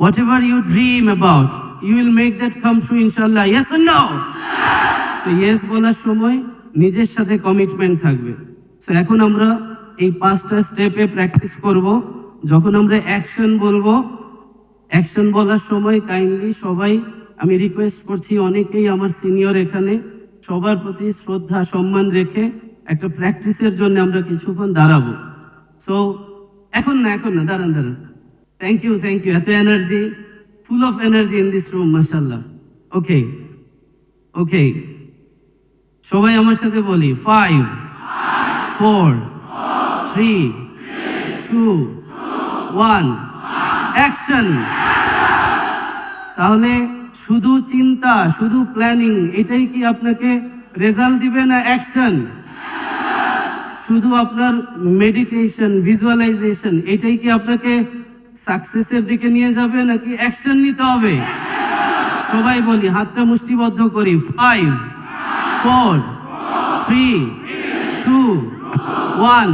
whatever you dream about, you will make that come true, inshallah. Yes or no? তো yes বলার সময় নিজের সাথে কমিটমেন্ট থাকবে তো এখন আমরা এই পাঁচটা স্টেপে প্র্যাকটিস করব যখন আমরা অ্যাকশন বলব অ্যাকশন বলার সময় কাইন্ডলি সবাই আমি রিকোয়েস্ট করছি অনেকেই আমার সিনিয়র এখানে সবার প্রতি শ্রদ্ধা সম্মান রেখে একটা প্র্যাকটিসের জন্য আমরা কিছুক্ষণ দাঁড়াবো সো এখন না এখন না দাঁড়ান দাঁড়ান থ্যাংক ইউ থ্যাংক ইউ এত energy full of energy in this room মাসাল্লাহ ওকে ওকে সবাই আমার সাথে বলি five four three two one action তাহলে শুধু চিন্তা, শুধু প্ল্যানিং এটাই কি আপনাকে রেজাল্ট দিবে না অ্যাকশন শুধু আপনার মেডিটেশন ভিজুয়ালাইজেশন এটাই কি আপনাকে সাকসেসের দিকে নিয়ে যাবে নাকি অ্যাকশন নিতে হবে? সবাই বলি, হাতটা মুষ্টিবদ্ধ করি। Five four three two one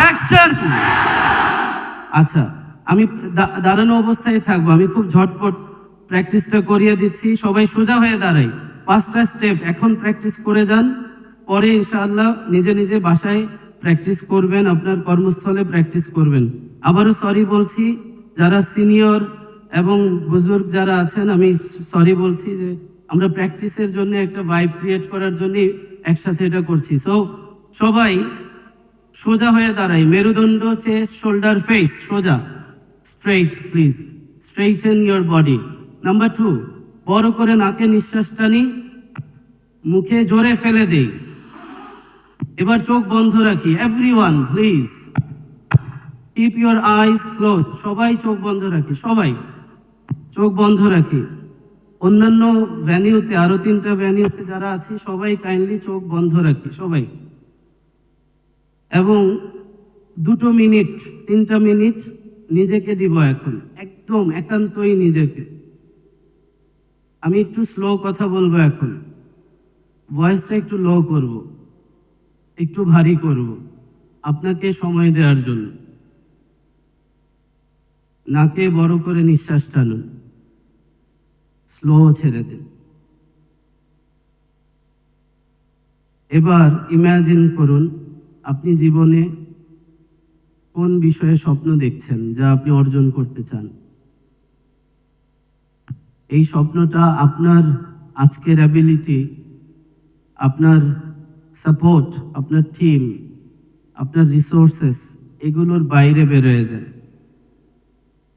action আচ্ছা আমি দাঁড়ানো অবস্থায় থাকব। আমি খুব ঝটপট প্র্যাকটিসটা করিয়ে দিচ্ছি। সবাই সোজা হয়ে দাঁড়াই। পাঁচটা স্টেপ এখন প্র্যাকটিস করে যান। পরে ইনশাআল্লাহ নিজে নিজে বাসায় প্র্যাকটিস করবেন, আপনার কর্মস্থলে প্র্যাকটিস করবেন। আবারও সরি বলছি, যারা সিনিয়র এবং বুজুর্গ যারা আছেন, আমি সরি বলছি যে আমরা প্র্যাকটিসের জন্য একটা ভাইব ক্রিয়েট করার জন্য একসাথে এটা করছি। সো সবাই সোজা হয়ে দাঁড়াই। মেরুদণ্ড চেস্ট শোল্ডার ফেস সোজা। Straight please straight straighten your body number two বড় করে নাকে নিঃশ্বাসটা নি মুখে জোরে ফেলে দেই। এবার চোখ বন্ধ রাখি everyone please keep your eyes close সবাই চোখ বন্ধ রাখি, সবাই। চোখ বন্ধ রাখি। অন্যান্য ভ্যানিউতে আরও তিনটা ভ্যানিউতে যারা আছে, সবাই কাইন্ডলি চোখ বন্ধ রাখি, সবাই। এবং দুটো মিনিট তিনটা মিনিট নিজেকে দিব এখন, একদম একান্তই নিজেকে। আমি একটু স্লো কথা বলব এখন। ভয়েসটা একটু লো করব। একটু ভারী করব আপনাকে সময় দেওয়ার জন্য। নাকে বড় করে নিঃশ্বাস টানুন। স্লো ছেড়ে দিন। এবার ইমাজিন করুন আপনি জীবনে কোন বিষয়ে স্বপ্ন দেখছেন যা আপনি অর্জন করতে চান। এই স্বপ্নটা আপনার আজকের অ্যাবিলিটি আপনার সাপোর্ট আপনার টিম আপনার রিসোর্সেস এগুলোর বাইরে বেরোয় যায়।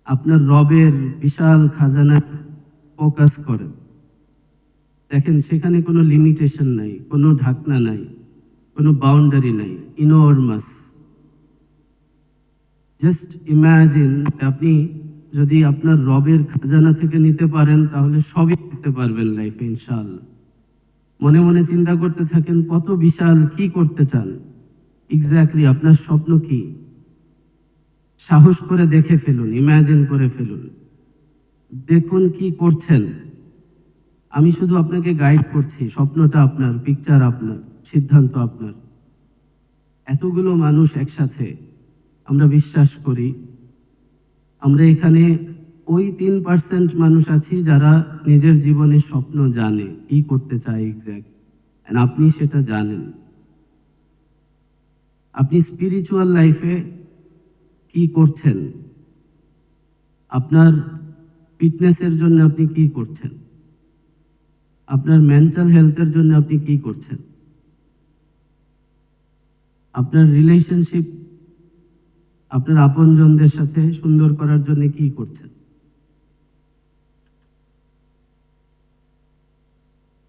আপনার রবের বিশাল খাজানা ফোকাস করেন দেখেন, সেখানে কোনো লিমিটেশন নাই, কোনো ঢাকনা নাই, কোনো বাউন্ডারি নাই ইনোরমাস জাস্ট ইমাজিন আপনি যদি আপনার রবের খাজানা থেকে নিতে পারেন, তাহলে সবই করতে পারবেন লাইফে ইনশাআল্লাহ। মনে মনে চিন্তা করতে থাকেন, কত বিশাল, কি করতে চান? এক্স্যাক্টলি আপনার স্বপ্ন কি? সাহস করে দেখে ফেলুন ইমাজিন করে ফেলুন। দেখুন কি করছেন। আমি শুধু আপনাকে গাইড করছি, স্বপ্নটা আপনার পিকচার আপনার, সিদ্ধান্ত আপনার। এতগুলো মানুষ একসাথে, আমরা বিশ্বাস করি, আমরা এখানে ওই তিন পার্সেন্ট মানুষ আছি যারা নিজের জীবনের স্বপ্ন জানে, কি করতে চায় এক্স্যাক্ট আপনি সেটা জানেন। আপনি স্পিরিচুয়াল লাইফে কি করছেন? আপনার ফিটনেসের জন্য আপনি কি করছেন? আপনার মেন্টাল হেলথের জন্য আপনি কি করছেন? আপনার রিলেশনশিপ আপনার আপনজনদের সাথে সুন্দর করার জন্য কি করছেন?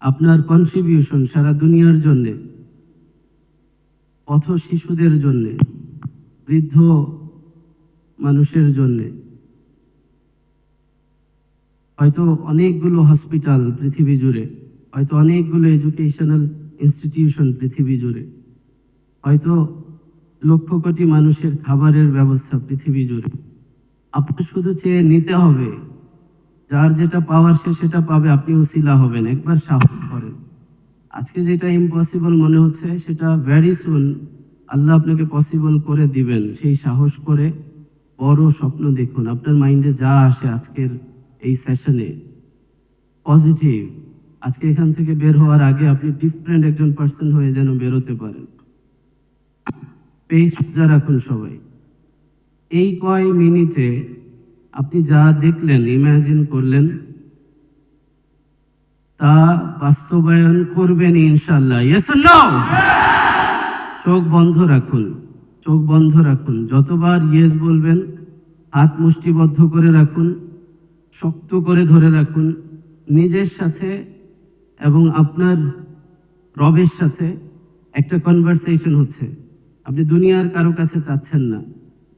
আপনার কন্ট্রিবিউশন সারা দুনিয়ার জন্যে, পথ শিশুদের জন্যে, বৃদ্ধ মানুষের জন্য। হয়তো অনেকগুলো হসপিটাল পৃথিবী জুড়ে, হয়তো অনেকগুলো এডুকেশনাল ইনস্টিটিউশন পৃথিবী জুড়ে, হয়তো লক্ষ কোটি মানুষের খাবারের ব্যবস্থা পৃথিবী জুড়ে। আপনার শুধু চেয়ে নিতে হবে। যার যেটা পাওয়ার সে সেটা পাবে আপনি উসিলা হবেন। একবার সাহস করেন। আজকে যেটা ইম্পসিবল মনে হচ্ছে, সেটা ভ্যারি সুন আল্লাহ আপনাকে পসিবল করে দিবেন। সেই সাহস করে বড় স্বপ্ন দেখুন। আপনার মাইন্ডে যা আসে আজকের এই সেশনে পজিটিভ আজকে এখান থেকে বের হওয়ার আগে আপনি ডিফারেন্ট একজন পার্সন হয়ে যেন বেরোতে পারেন। পেজ রাখুন সবাই। এই কয় মিনিটে আপনি যা দেখলেন ইমাজিন করলেন, তা বাস্তবায়ন করবেন ইনশাল্লাহ চোখ বন্ধ রাখুন, চোখ বন্ধ রাখুন। যতবার ইয়েস বলবেন, হাত মুষ্টিবদ্ধ করে রাখুন, শক্ত করে ধরে রাখুন, নিজের সাথে এবং আপনার রবের সাথে একটা কনভারসেশন হচ্ছে। আপনি দুনিয়ার কারও কাছে চাচ্ছেন না।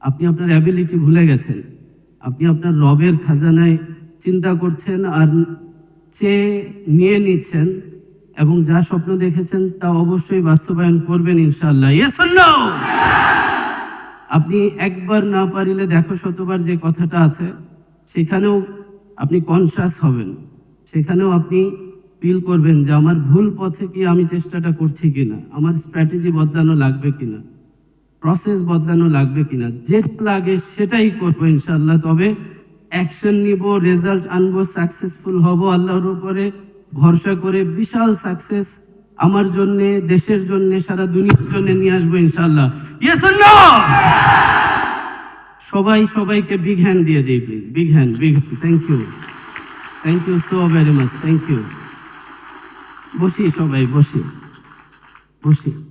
আপনি আপনার অ্যাবিলিটি ভুলে গেছেন। আপনি আপনার রবের খাজানায় চিন্তা করছেন আর চেয়ে নিয়ে নিচ্ছেন এবং যা স্বপ্ন দেখেছেন তা অবশ্যই বাস্তবায়ন করবেন ইনশাল্লাহ আপনি একবার না পারিলে দেখো শতবার যে কথাটা আছে, সেখানেও আপনি কনসাস হবেন। সেখানেও আপনি ফিল করবেন যে আমার ভুল পথে কি আমি চেষ্টাটা করছি কিনা, আমার স্ট্র্যাটেজি বদলানো লাগবে কিনা। প্রসেস বদলানো লাগবে কিনা? যেটা লাগে সেটাই করব ইনশাল্লাহ তবে অ্যাকশন নিব রেজাল্ট আনব সাকসেসফুল হব আল্লাহর উপরে। ভরসা করে বিশাল সাকসেস আমার জন্য, দেশের জন্য, সারা দুনিয়ার জন্য নিয়ে আসব ইনশাল্লাহ সবাই সবাইকে বিগ হ্যান্ড দিয়ে দিই please big hand big thank you thank you so very much thank you বসি সবাই, বসি। বসি।